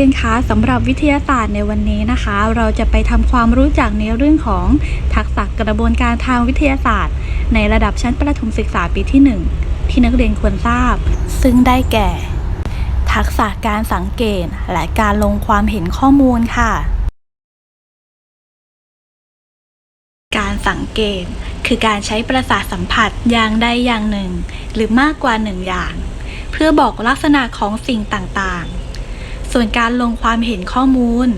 ยนคะสำหรับวิทยาศาสตร์ในวันนี้นะคะ เราจะไปทำความรู้จักในเรื่องของทักษะกระบวนการทางวิทยาศาสตร์ ในระดับชั้นประถมศึกษาปีที่ 1 ที่นักเรียนควรทราบ ซึ่งได้แก่ ทักษะการสังเกตและการลงความเห็นข้อมูลค่ะ การสังเกต คือการใช้ประสาทสัมผัสอย่างใดอย่างหนึ่ง หรือมากกว่าหนึ่งอย่าง เพื่อบอกลักษณะของสิ่งต่างๆ ส่วนการลงความเห็นข้อมูล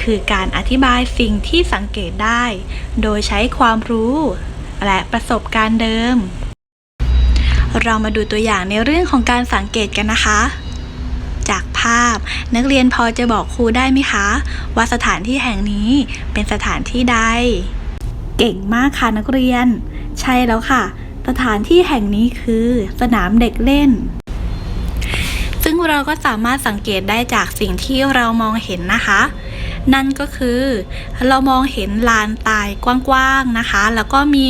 คือการอธิบายสิ่งที่สังเกตได้ โดยใช้ความรู้ และประสบการณ์เดิม เรามาดูตัวอย่างในเรื่องของการสังเกตกันนะคะ จากภาพ นักเรียนพอจะบอกครูได้ไหมคะ ว่าสถานที่แห่งนี้เป็นสถานที่ใด เก่งมากค่ะนักเรียน ใช่แล้วค่ะ สถานที่แห่งนี้คือ สนามเด็กเล่น เราก็สามารถสังเกตได้จากสิ่งที่เรามองเห็นนะคะ นั่นก็คือ เรามองเห็นลานตายกว้างๆนะคะ แล้วก็มี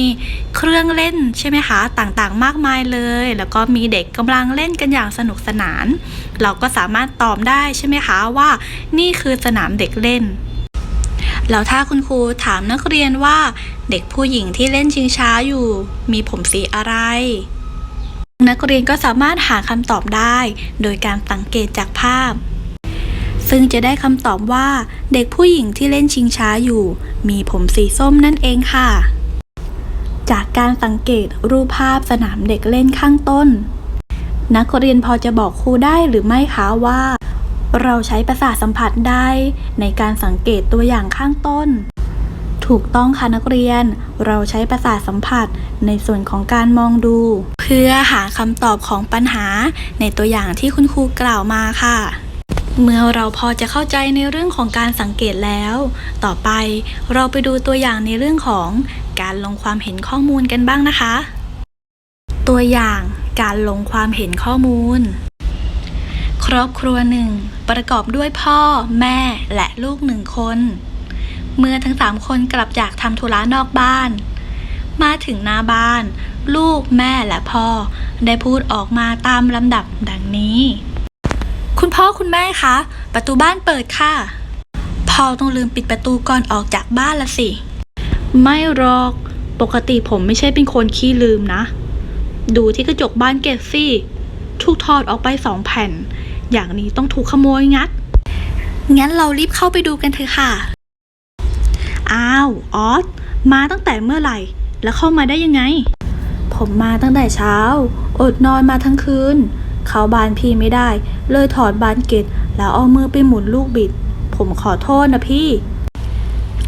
เครื่องเล่นใช่ไหมคะต่างๆมากมายเลย แล้วก็มีเด็กกำลังเล่นกันอย่างสนุกสนาน เราก็สามารถตอบได้ใช่ไหมคะว่า นี่คือสนามเด็กเล่นแล้วถ้าคุณครูถามนักเรียนว่า เด็กผู้หญิงที่เล่นชิงช้าอยู่ มีผมสีอะไร นักเรียนก็สามารถหาคำตอบได้ โดยการสังเกตจากภาพ ซึ่งจะได้คำตอบว่า เด็กผู้หญิงที่เล่นชิงช้าอยู่ มีผมสีส้มนั่นเองค่ะ จากการสังเกตรูปภาพสนามเด็กเล่นข้างต้น นักเรียนพอจะบอกครูได้หรือไม่คะว่า เราใช้ประสาทสัมผัสได้ ในการสังเกตตัวอย่างข้างต้น ถูกต้องค่ะนักเรียน เราใช้ประสาทสัมผัสในส่วนของการมองดู เพื่อหาคำตอบของปัญหาในตัวอย่างที่คุณครูกล่าวมาค่ะ เมื่อเราพอจะเข้าใจในเรื่องของการสังเกตแล้ว ต่อไปเราไปดูตัวอย่างในเรื่องของการลงความเห็นข้อมูลกันบ้างนะคะ ตัวอย่างการลงความเห็นข้อมูล ครอบครัวหนึ่งประกอบด้วยพ่อ แม่และลูกหนึ่งคน เมื่อทั้งสามคนกลับจากทำธุระนอกบ้าน มาถึงหน้าบ้าน ลูกแม่และพ่อ ได้พูดออกมาตามลำดับดังนี้ คุณพ่อคุณแม่คะ ประตูบ้านเปิดค่ะ พ่อต้องลืมปิดประตูก่อนออกจากบ้านละสิ ไม่หรอก ปกติผมไม่ใช่เป็นคนขี้ลืมนะ ดูที่กระจกบ้านเกตสิถูกถอดออกไปสองแผ่น อย่างนี้ต้องถูกขโมยงัด งั้นเรารีบเข้าไปดูกันเถอะค่ะ อ้าวออสมาตั้งแต่เมื่อไหร่ แล้วเข้ามาได้ยังไง ผมมาตั้งแต่เช้า อดนอนมาทั้งคืน เขาบานพี่ไม่ได้ เลยถอดบานเกตแล้วเอามือไปหมุนลูกบิด ผมขอโทษนะพี่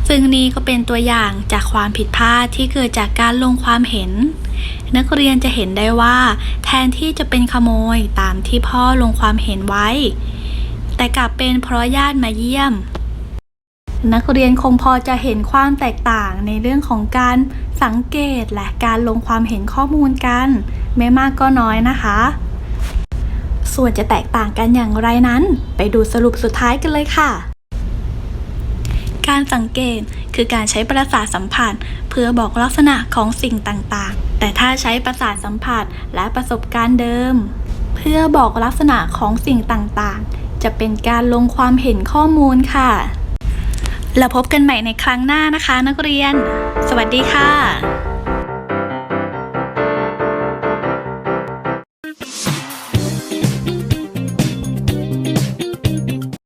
ซึ่งนี่ก็เป็นตัวอย่างจากความผิดพลาดที่เกิดจากการลงความเห็น นักเรียนจะเห็นได้ว่า แทนที่จะเป็นขโมยตามที่พ่อลงความเห็นไว้ แต่กลับเป็นเพราะญาติมาเยี่ยม นักเรียนคงพอจะเห็นความแตกต่างในเรื่องของการสังเกตและการลงความเห็นข้อมูลกัน ไม่มากก็น้อยนะคะ ส่วนจะแตกต่างกันอย่างไรนั้น ไปดูสรุปสุดท้ายกันเลยค่ะ การสังเกตคือการใช้ประสาทสัมผัส เพื่อบอกลักษณะของสิ่งต่างๆ แต่ถ้าใช้ประสาทสัมผัสและประสบการณ์เดิม เพื่อบอกลักษณะของสิ่งต่างๆ จะเป็นการลงความเห็นข้อมูลค่ะ แล้วพบกันใหม่ในครั้งหน้านะคะนักเรียน สวัสดีค่ะ